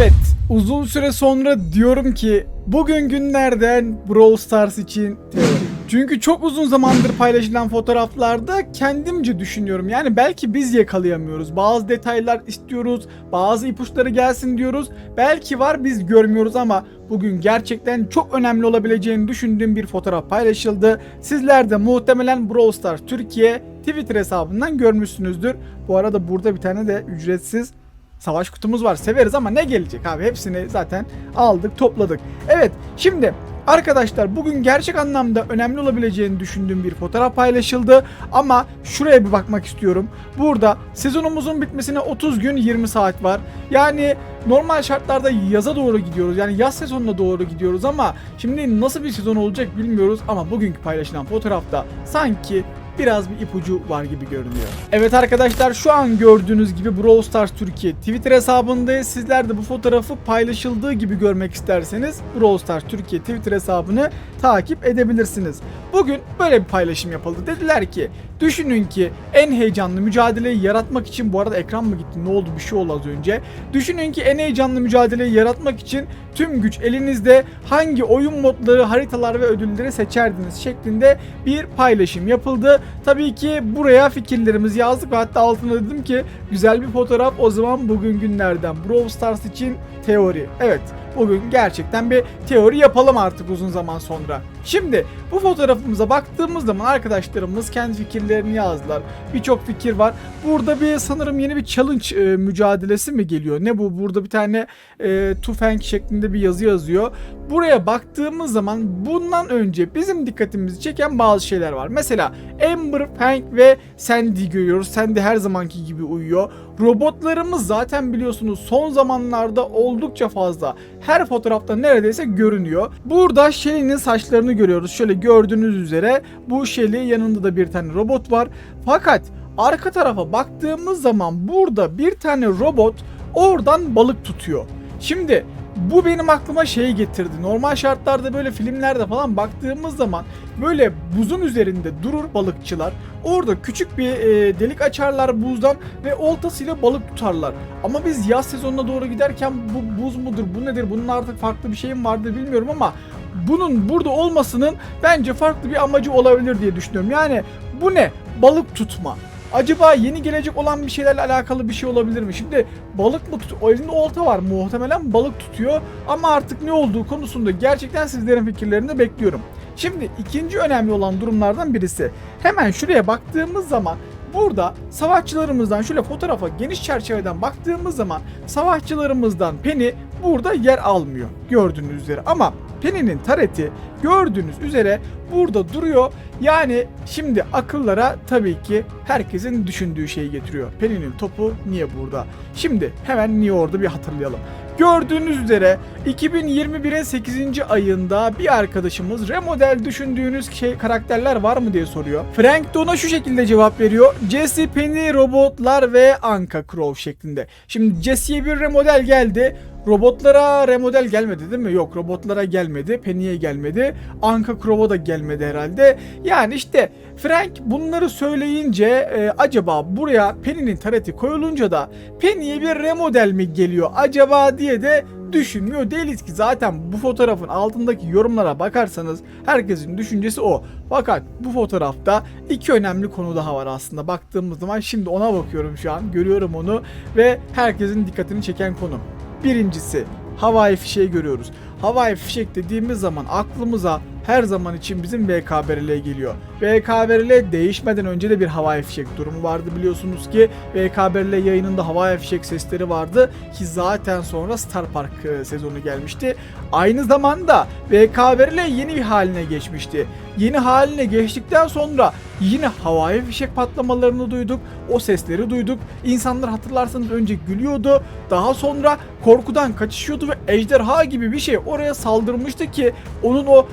Evet, uzun süre sonra diyorum ki bugün günlerden Brawl Stars için. Çünkü çok uzun zamandır paylaşılan fotoğraflarda kendimce düşünüyorum. Yani belki biz yakalayamıyoruz. Bazı detaylar istiyoruz, bazı ipuçları gelsin diyoruz. Belki var biz görmüyoruz ama bugün gerçekten çok önemli olabileceğini düşündüğüm bir fotoğraf paylaşıldı. Sizler de muhtemelen Brawl Stars Türkiye Twitter hesabından görmüşsünüzdür. Bu arada burada bir tane de ücretsiz savaş kutumuz var. Severiz ama ne gelecek abi? Hepsini zaten aldık, topladık. Evet, şimdi arkadaşlar bugün gerçek anlamda önemli olabileceğini düşündüğüm bir fotoğraf paylaşıldı. Ama şuraya bir bakmak istiyorum. Burada sezonumuzun bitmesine 30 gün 20 saat var. Yani normal şartlarda yaza doğru gidiyoruz. Yani yaz sezonuna doğru gidiyoruz ama şimdi nasıl bir sezon olacak bilmiyoruz ama bugünkü paylaşılan fotoğrafta sanki biraz bir ipucu var gibi görünüyor. Evet arkadaşlar şu an gördüğünüz gibi Brawl Stars Türkiye Twitter hesabındayız. Sizler de bu fotoğrafı paylaşıldığı gibi görmek isterseniz Brawl Stars Türkiye Twitter hesabını takip edebilirsiniz. Bugün böyle bir paylaşım yapıldı. Dediler ki düşünün ki en heyecanlı mücadeleyi yaratmak için bu arada ekran mı gitti ne oldu bir şey oldu az önce. Düşünün ki en heyecanlı mücadeleyi yaratmak için tüm güç elinizde hangi oyun modları, haritalar ve ödülleri seçerdiniz şeklinde bir paylaşım yapıldı. Tabii ki buraya fikirlerimizi yazdık ve hatta altına dedim ki güzel bir fotoğraf o zaman bugün günlerden Brawl Stars için teori. Evet bugün gerçekten bir teori yapalım artık uzun zaman sonra. Şimdi bu fotoğrafımıza baktığımız zaman arkadaşlarımız kendi fikirlerini yazdılar. Birçok fikir var. Burada bir sanırım yeni bir challenge e, mücadelesi mi geliyor? Ne bu? Burada bir tane e, tüfek şeklinde bir yazı yazıyor. Buraya baktığımız zaman bundan önce bizim dikkatimizi çeken bazı şeyler var. Mesela Amber, Hank ve Sandy görüyoruz. Sandy her zamanki gibi uyuyor. Robotlarımız zaten biliyorsunuz son zamanlarda oldukça fazla. Her fotoğrafta neredeyse görünüyor. Burada Shelly'nin saçlarını görüyoruz. Şöyle gördüğünüz üzere bu Shelly yanında da bir tane robot var. Fakat arka tarafa baktığımız zaman burada bir tane robot oradan balık tutuyor. Şimdi bu benim aklıma şeyi getirdi. Normal şartlarda böyle filmlerde falan baktığımız zaman böyle buzun üzerinde durur balıkçılar. Orada küçük bir e, delik açarlar buzdan ve oltasıyla balık tutarlar. Ama biz yaz sezonuna doğru giderken bu buz mudur, bu nedir, bunun artık farklı bir şey mi vardır bilmiyorum ama bunun burada olmasının bence farklı bir amacı olabilir diye düşünüyorum. Yani bu ne? Balık tutma. Acaba yeni gelecek olan bir şeylerle alakalı bir şey olabilir mi? Şimdi balık mı tut? O elinde olta var muhtemelen balık tutuyor ama artık ne olduğu konusunda gerçekten sizlerin fikirlerini bekliyorum. Şimdi ikinci önemli olan durumlardan birisi. Hemen şuraya baktığımız zaman burada savaşçılarımızdan şöyle fotoğrafa geniş çerçeveden baktığımız zaman savaşçılarımızdan Penny burada yer almıyor gördüğünüz üzere ama Penny'nin tareti gördüğünüz üzere burada duruyor. Yani şimdi akıllara tabii ki herkesin düşündüğü şeyi getiriyor. Penny'nin topu niye burada? Şimdi hemen niye orada bir hatırlayalım. Gördüğünüz üzere 2021'in 8. ayında bir arkadaşımız remodel düşündüğünüz şey karakterler var mı diye soruyor. Frank de ona şu şekilde cevap veriyor. Jesse, Penny, robotlar ve Anka Crow şeklinde. Şimdi Jesse'ye bir remodel geldi. Robotlara remodel gelmedi değil mi? Yok robotlara gelmedi. Penny'e gelmedi. Anka Crow'a da gelmedi herhalde. Yani işte Frank bunları söyleyince e, acaba buraya Penny'nin tareti koyulunca da Penny'e bir remodel mi geliyor acaba diye de düşünmüyor değiliz ki zaten bu fotoğrafın altındaki yorumlara bakarsanız herkesin düşüncesi o. Fakat bu fotoğrafta iki önemli konu daha var aslında baktığımız zaman şimdi ona bakıyorum şu an görüyorum onu ve herkesin dikkatini çeken konu. Birincisi havai fişeği görüyoruz. Havai fişek dediğimiz zaman aklımıza her zaman için bizim VKBRL geliyor. VKBRL değişmeden önce de bir havai fişek durumu vardı biliyorsunuz ki VKBRL yayınında havai fişek sesleri vardı ki zaten sonra Star Park e, sezonu gelmişti. Aynı zamanda VKBRL yeni bir haline geçmişti. Yeni haline geçtikten sonra yine havai fişek patlamalarını duyduk. O sesleri duyduk. İnsanlar hatırlarsanız önce gülüyordu. Daha sonra korkudan kaçışıyordu ve ejderha gibi bir şey oraya saldırmıştı ki onun o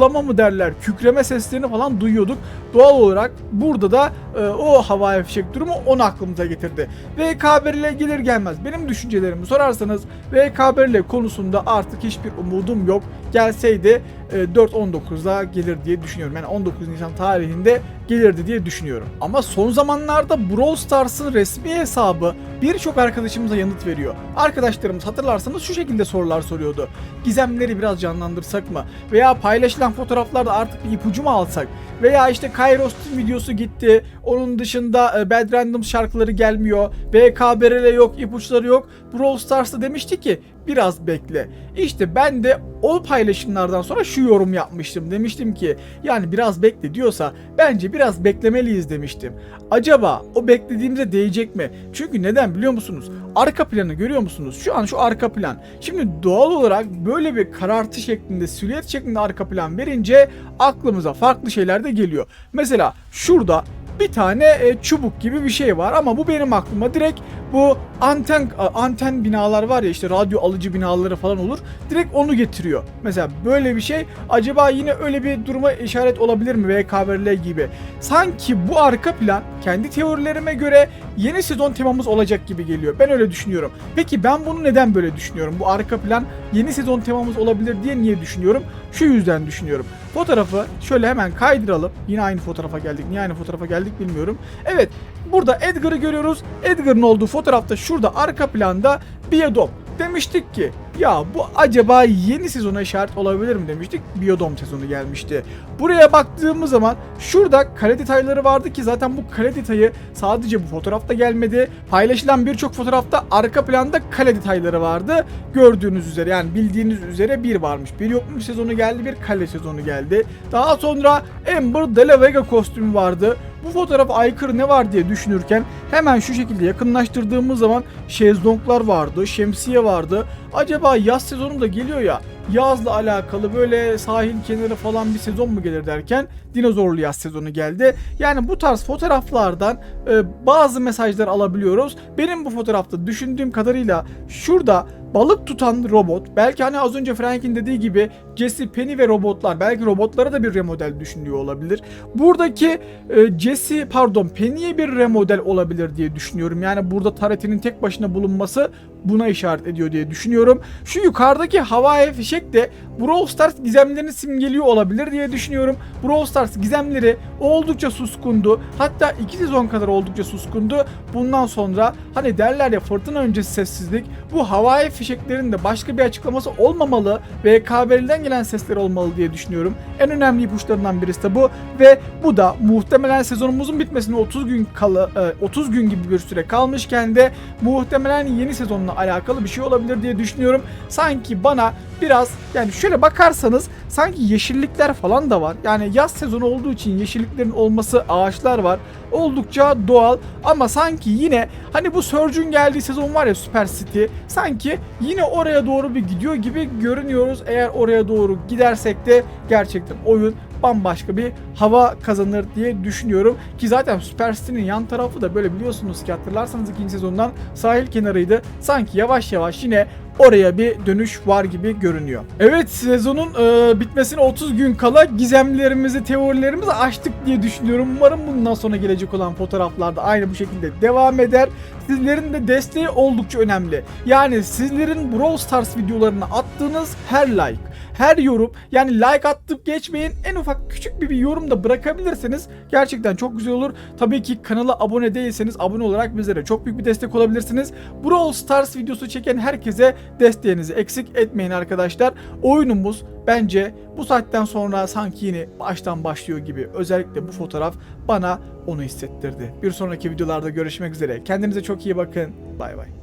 hırlama mı derler, kükreme seslerini falan duyuyorduk. Doğal olarak burada da e, o havai fişek durumu onu aklımıza getirdi. VKBRL gelir gelmez benim düşüncelerimi sorarsanız VKBRL konusunda artık hiçbir umudum yok. Gelseydi 4-19'da gelir diye düşünüyorum. Yani 19 Nisan tarihinde gelirdi diye düşünüyorum. Ama son zamanlarda Brawl Stars'ın resmi hesabı birçok arkadaşımıza yanıt veriyor. Arkadaşlarımız hatırlarsanız şu şekilde sorular soruyordu. Gizemleri biraz canlandırsak mı? Veya paylaşılan fotoğraflarda artık bir ipucu mu alsak? Veya işte Kairos'un videosu gitti. Onun dışında e, Bad Random şarkıları gelmiyor. BKBRL yok, ipuçları yok. Brawl Stars'ta demişti ki biraz bekle. İşte ben de o paylaşımlardan sonra şu yorum yapmıştım. Demiştim ki yani biraz bekle diyorsa bence biraz beklemeliyiz demiştim. Acaba o beklediğimize değecek mi? Çünkü neden biliyor musunuz? Arka planı görüyor musunuz? Şu an şu arka plan. Şimdi doğal olarak böyle bir karartı şeklinde, silüet şeklinde arka plan verince aklımıza farklı şeyler de geliyor. Mesela şurada bir tane e, çubuk gibi bir şey var ama bu benim aklıma direkt bu anten anten binalar var ya işte radyo alıcı binaları falan olur. Direkt onu getiriyor. Mesela böyle bir şey acaba yine öyle bir duruma işaret olabilir mi VKBRL gibi. Sanki bu arka plan kendi teorilerime göre yeni sezon temamız olacak gibi geliyor. Ben öyle düşünüyorum. Peki ben bunu neden böyle düşünüyorum? Bu arka plan yeni sezon temamız olabilir diye niye düşünüyorum? Şu yüzden düşünüyorum. Fotoğrafı şöyle hemen kaydıralım. Yine aynı fotoğrafa geldik. Niye aynı fotoğrafa geldik bilmiyorum. Evet burada Edgar'ı görüyoruz. Edgar'ın olduğu fotoğrafta şurada arka planda Biodom. Demiştik ki ya bu acaba yeni sezona işaret olabilir mi demiştik. Biodom sezonu gelmişti. Buraya baktığımız zaman şurada kale detayları vardı ki zaten bu kale detayı sadece bu fotoğrafta gelmedi. Paylaşılan birçok fotoğrafta arka planda kale detayları vardı. Gördüğünüz üzere yani bildiğiniz üzere bir varmış. Bir yokmuş sezonu geldi bir kale sezonu geldi. Daha sonra Amber De La Vega kostümü vardı. Bu fotoğraf aykırı ne var diye düşünürken hemen şu şekilde yakınlaştırdığımız zaman şezlonglar vardı, şemsiye vardı. Acaba yaz sezonu da geliyor ya yazla alakalı böyle sahil kenarı falan bir sezon mu gelir derken dinozorlu yaz sezonu geldi. Yani bu tarz fotoğraflardan e, bazı mesajlar alabiliyoruz. Benim bu fotoğrafta düşündüğüm kadarıyla şurada balık tutan robot belki hani az önce Frank'in dediği gibi Jesse, Penny ve robotlar belki robotlara da bir remodel düşünüyor olabilir. Buradaki e, Jesse pardon Penny'e bir remodel olabilir diye düşünüyorum. Yani burada Taret'in tek başına bulunması buna işaret ediyor diye düşünüyorum. Şu yukarıdaki havai fişek de Brawl Stars gizemlerini simgeliyor olabilir diye düşünüyorum. Brawl Stars gizemleri oldukça suskundu. Hatta iki sezon kadar oldukça suskundu. Bundan sonra hani derler ya fırtına öncesi sessizlik. Bu havai fişeklerin de başka bir açıklaması olmamalı ve KBL'den gelen sesler olmalı diye düşünüyorum. En önemli ipuçlarından birisi de bu ve bu da muhtemelen sezonumuzun bitmesine 30 gün kalı e, 30 gün gibi bir süre kalmışken de muhtemelen yeni sezonla alakalı bir şey olabilir diye düşünüyorum. Sanki bana biraz yani şöyle bakarsanız sanki yeşillikler falan da var. Yani yaz sezonu olduğu için yeşilliklerin olması ağaçlar var. Oldukça doğal ama sanki yine hani bu Surge'ün geldiği sezon var ya Super City sanki yine oraya doğru bir gidiyor gibi görünüyoruz. Eğer oraya doğru gidersek de gerçekten oyun bambaşka bir hava kazanır diye düşünüyorum. Ki zaten Super City'nin yan tarafı da böyle biliyorsunuz ki hatırlarsanız ikinci sezondan sahil kenarıydı. Sanki yavaş yavaş yine oraya bir dönüş var gibi görünüyor. Evet sezonun e, bitmesine 30 gün kala gizemlerimizi, teorilerimizi açtık diye düşünüyorum. Umarım bundan sonra gelecek olan fotoğraflarda aynı bu şekilde devam eder. Sizlerin de desteği oldukça önemli. Yani sizlerin Brawl Stars videolarına attığınız her like, her yorum yani like attıp geçmeyin en ufak küçük bir, bir yorum da bırakabilirseniz gerçekten çok güzel olur. Tabii ki kanala abone değilseniz abone olarak bizlere çok büyük bir destek olabilirsiniz. Brawl Stars videosu çeken herkese desteğinizi eksik etmeyin arkadaşlar. Oyunumuz bence bu saatten sonra sanki yine baştan başlıyor gibi. Özellikle bu fotoğraf bana onu hissettirdi. Bir sonraki videolarda görüşmek üzere. Kendinize çok iyi bakın. Bay bay.